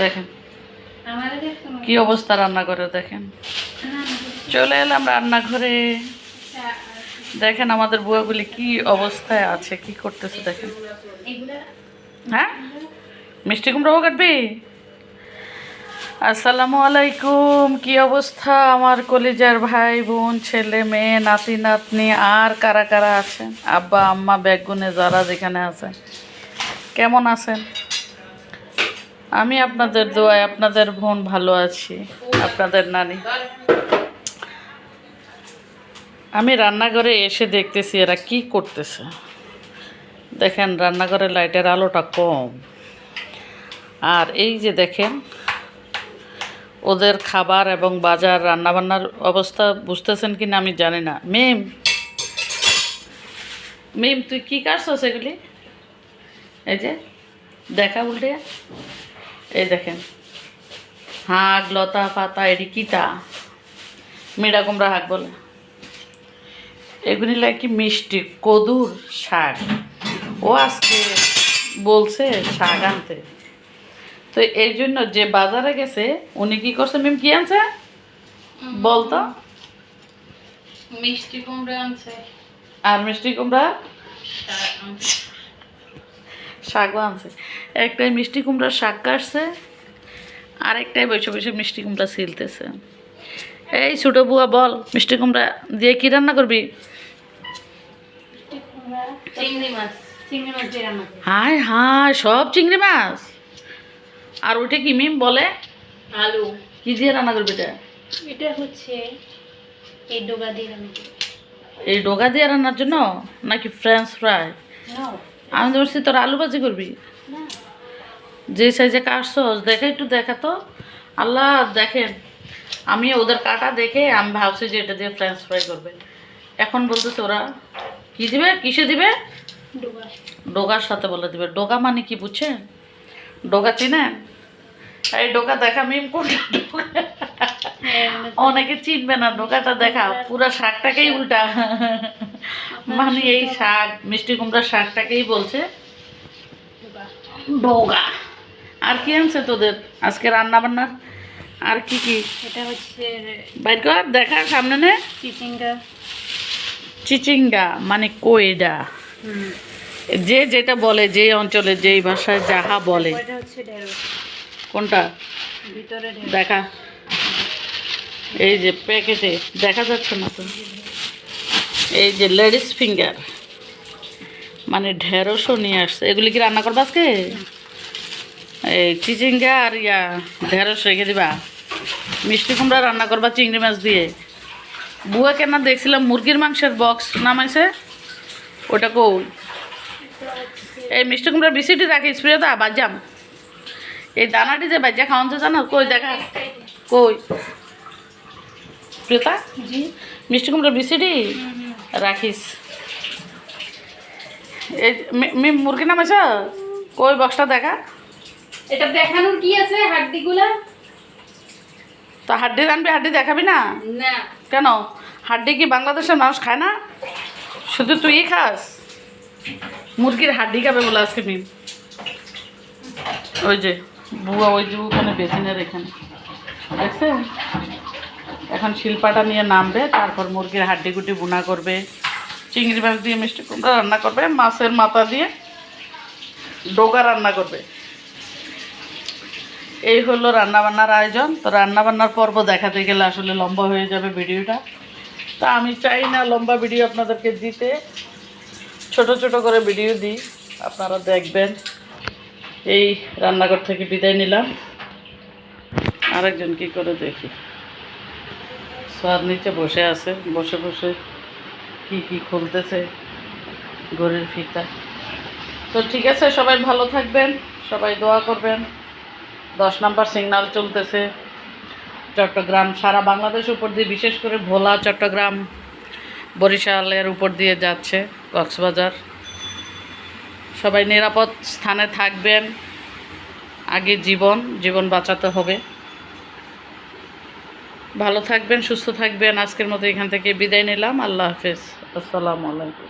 দেখেন। কি অবস্থা রান্না করে দেখেন। চলে এলাম রান্নাঘরে। দেখেন আমাদের বুয়াগুলি কি অবস্থায় আছে কি করতেছে দেখেন। হ্যাঁ? মিষ্টি কুমড়াও কাটবি? আসসালামু আলাইকুম কি অবস্থা আমার কলিজার ভাই বোন ছেলে মেয়ে নাতি নাতনি আর কারা কারা আছেন? আব্বা আম্মা ব্যাগুনে যারা যেখানে আছেন কেমন আছেন? আমি আপনাদের দোয়ায় আপনাদের বোন ভালো আছি, আপনাদের নানি। আমি রান্নাঘরে এসে দেখতেছি এরা কি করতেছে। দেখেন রান্নাঘরের লাইটের আলোটা কম। আর এই যে দেখেন, ওদের খাবার এবং বাজার, রান্নাবান্নার অবস্থা বুঝতেছেন কি না আমি জানি না। মেম মেম, তুই কী কাটছস এগুলি? এই যে, দেখা উল্টে। এই দেখেন। হাঁক লতা পাতা এটি কিতা। মিডা কুমড়া হাঁক বলে। এগুলি লাগে মিষ্টি কদুর শাক। ও আজকে বলছে শাক আনতে। তো এই জন্য যে বাজারে গেছে উনি কি করছে মিম কি আনছে? বলতো। মিষ্টি কুমড়া আনছে। আর মিষ্টি কুমড়া? শাকও আনছে। একটাই মিষ্টি কুমড়ার শাক কাটছে আরেকটাই বসে বসে মিষ্টি কুমড়া ছিলতেছে এই ছোটো বুয়া বল মিষ্টি কুমড়া দিয়ে কি রান্না করবি। হায় হায় সব চিংড়ি মাছ? আর ওইটা কি মিম বলে? আলু। কি দিয়ে রান্না করবি এটা? এটা হচ্ছে এই ডোগা দিয়ে রান্না এই ডোগা দিয়ে রান্নার জন্য নাকি ফ্রেঞ্চ ফ্রাই আমি তো বলছি তোর আলু ভাজি করবি যে সাইজে কাটছস দেখে একটু দেখা তো। আল্লাহ দেখেন আমি ওদের কাটা দেখে আমি ভাবছি যে এটা দিয়ে ফ্রেঞ্চ ফ্রাই করবে। এখন বলতেছে ওরা কি দিবে? কিসে দিবে? ডোগা ডোগার সাথে বলে দিবে। ডোগা মানে কি বুঝছেন ডোগা চিনেন এই ডোকা দেখা মিম কোনটা? অনেকে চিনবে না ডোকাটা দেখা পুরা শাকটাকেই উল্টা। মানে এই শাক মিষ্টি কুমড়ার শাকটাকেই বলছে। ডোগা। আর কি আনছে তোদের আজকে রান্না বান্নার আর কি কি? এটা হচ্ছে বাইর কর দেখা সামনে নে। চিচিঙ্গা। চিচিঙ্গা মানে কোয়েডা। যে যেটা বলে যে অঞ্চলে যেই ভাষায় যাহা বলে। কোনটা? ভিতরে দেখা। এই যে প্যাকেটে দেখা যাচ্ছে না তো। এই যে লেডিস ফিঙ্গার। মানে ঢেঁড়সও নিয়ে আসছে। এগুলি কি রান্না করবা আজকে? এই চিচিঙ্গা আর ইয়া ঢেঁড়স রেখে দিবা। মিষ্টি কুমড়া রান্না করবা চিংড়ি মাছ দিয়ে। বুয়া কেন দেখছিলাম মুরগির মাংসের বক্স নামাইছে। ওটা কই? এই মিষ্টি কুমড়ার বিসিটি রাখি স্প্রে দা বাজাম। এই দানাটি যে বাজা খাওয়ান জানো? কই দেখা? কই? প্রিয়তা মিষ্টি কুমড়ার বিসিটি? রাখিস। এই মি- মুরগি নামাইছ কই বক্সটা দেখা। এটা দেখানোর কি আছে হাড্ডিগুলা? তো হাড্ডি আনবি হাড্ডি দেখাবি না? না। কেন? হাড্ডি কি বাংলাদেশের মানুষ খায় না? শুধু তুই খাস? মুরগির হাড্ডি খাবে বলে আজকে মিম। ওই যে বুয়া ওই যে ওখানে বেসিনের এখানে। দেখছেন? এখন শিল্পাটা নিয়ে নামবে, তারপর মুরগির হাড্ডি গুটি বুনা করবে, চিংড়ি মাছ দিয়ে মিষ্টি কুমড়া রান্না করবে, মাছের মাথা দিয়ে ডোগা রান্না করবে। এই হলো রান্নাবান্নার আয়োজন। তো রান্নাবান্নার পর্ব দেখাতে গেলে আসলে লম্বা হয়ে যাবে ভিডিওটা। তা আমি চাই না লম্বা ভিডিও আপনাদেরকে দিতে। ছোট ছোট করে ভিডিও দিই, আপনারা দেখবেন। এই রান্নাঘর থেকে বিদায় নিলাম। আরেকজন কি করে দেখি? সোয়ার নিচে বসে আছে, বসে বসে কি কি খুলতেছে ঘড়ির ফিতা। তো ঠিক আছে, সবাই ভালো থাকবেন, সবাই দোয়া করবেন। দশ নাম্বার সিগন্যাল চলতেছে। চট্টগ্রাম, সারা বাংলাদেশ উপর দিয়ে, বিশেষ করে ভোলা, চট্টগ্রাম, বরিশালের উপর দিয়ে যাচ্ছে কক্সবাজার। সবাই নিরাপদ স্থানে থাকবেন। আগে জীবন জীবন বাঁচাতে হবে। ভালো থাকবেন সুস্থ থাকবেন। আজকের মতো এখান থেকে বিদায় নিলাম। আল্লাহ হাফেজ। আসসালামু আলাইকুম।